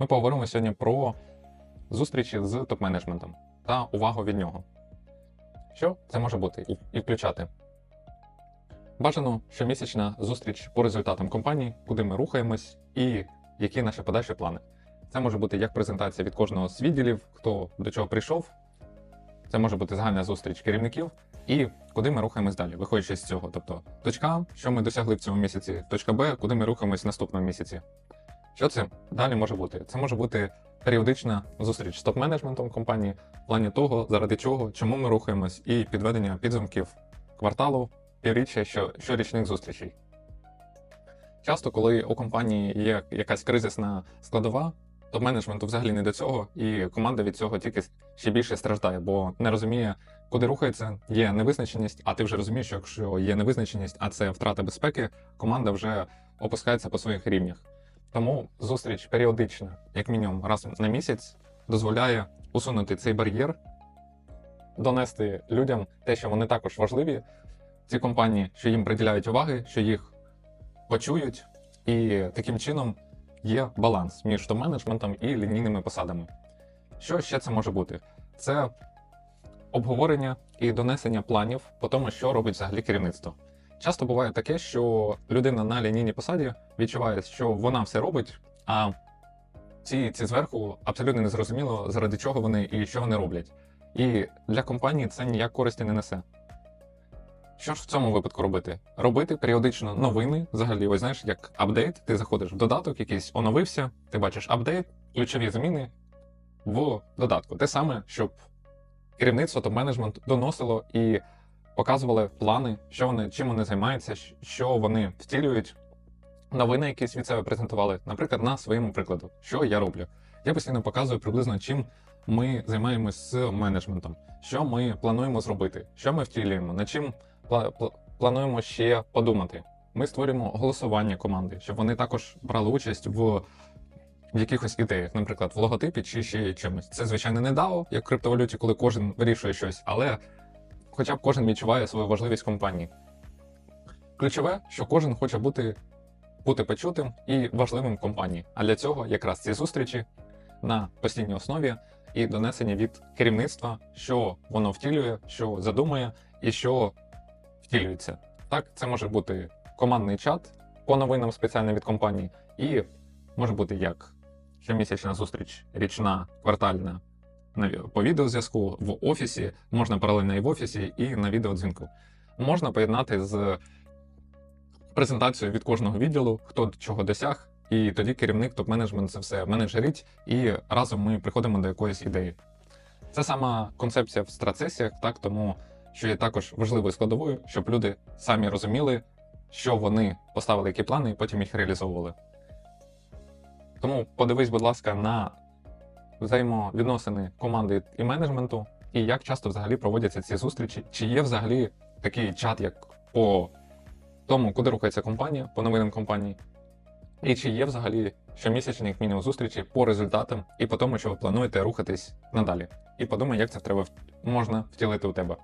Ми поговоримо сьогодні про зустрічі з топ-менеджментом та увагу від нього. Що це може бути і, включати? Бажано щомісячна зустріч по результатам компанії, куди ми рухаємось і які наші подальші плани. Це може бути як презентація від кожного з відділів, хто до чого прийшов. Це може бути загальна зустріч керівників і куди ми рухаємось далі, виходячи з цього. Тобто точка А, що ми досягли в цьому місяці, точка Б, куди ми рухаємось в наступному місяці. Що це далі може бути? Це може бути періодична зустріч з топ-менеджментом компанії в плані того, заради чого, чому ми рухаємось, і підведення підсумків кварталу, півріччя, що, щорічних зустрічей. Часто, коли у компанії є якась кризисна складова, топ-менеджменту взагалі не до цього, і команда від цього тільки ще більше страждає, бо не розуміє, куди рухається, є невизначеність, а ти вже розумієш, що якщо є невизначеність, а це втрата безпеки, команда вже опускається по своїх рівнях. Тому зустріч періодична, як мінімум раз на місяць, дозволяє усунути цей бар'єр, донести людям те, що вони також важливі, ці компанії, що їм приділяють уваги, що їх почують, і таким чином є баланс між топ-менеджментом і лінійними посадами. Що ще це може бути? Це обговорення і донесення планів по тому, що робить взагалі керівництво. Часто буває таке, що людина на лінійній посаді відчуває, що вона все робить, а ці, ці зверху абсолютно не зрозуміло, заради чого вони і що вони роблять. І для компанії це ніяк користі не несе. Що ж в цьому випадку робити? Робити періодично новини, взагалі, ось знаєш, як апдейт, ти заходиш в додаток, якийсь оновився, ти бачиш апдейт, ключові зміни в додатку. Те саме, щоб керівництво та менеджмент доносило і показували плани, що вони, чим вони займаються, що вони втілюють. Новини якісь від себе презентували, наприклад, на своєму прикладу, що я роблю. Я постійно показую приблизно, чим ми займаємось з менеджментом, що ми плануємо зробити, що ми втілюємо, над чим пла- пла- плануємо ще подумати. Ми створюємо голосування команди, щоб вони також брали участь в, в якихось ідеях, наприклад, в логотипі чи ще чимось. Це, звичайно, не DAO, як криптовалюті, коли кожен вирішує щось, але хоча б кожен відчуває свою важливість компанії. Ключове, що кожен хоче бути, бути почутим і важливим в компанії. А для цього якраз ці зустрічі на постійній основі і донесення від керівництва, що воно втілює, що задумує і що втілюється. Так, це може бути командний чат по новинам спеціально від компанії, і може бути як щомісячна зустріч, річна, квартальна по відеозв'язку в офісі, можна паралельно і в офісі, і на відеодзвінку. Можна поєднати з презентацією від кожного відділу, хто чого досяг, і тоді керівник, топ-менеджмент це все менеджерить, і разом ми приходимо до якоїсь ідеї. Це сама концепція в страцесіях, так тому що є також важливою складовою, щоб люди самі розуміли, що вони поставили які плани, і потім їх реалізовували. Тому подивись, будь ласка, на взаємовідносини команди і менеджменту, і як часто взагалі проводяться ці зустрічі, чи є взагалі такий чат, як по тому, куди рухається компанія, по новинам компанії, і чи є взагалі щомісячні, як мінімум, зустрічі по результатам і по тому, що ви плануєте рухатись надалі. І подумай, як це тебе можна втілити у тебе.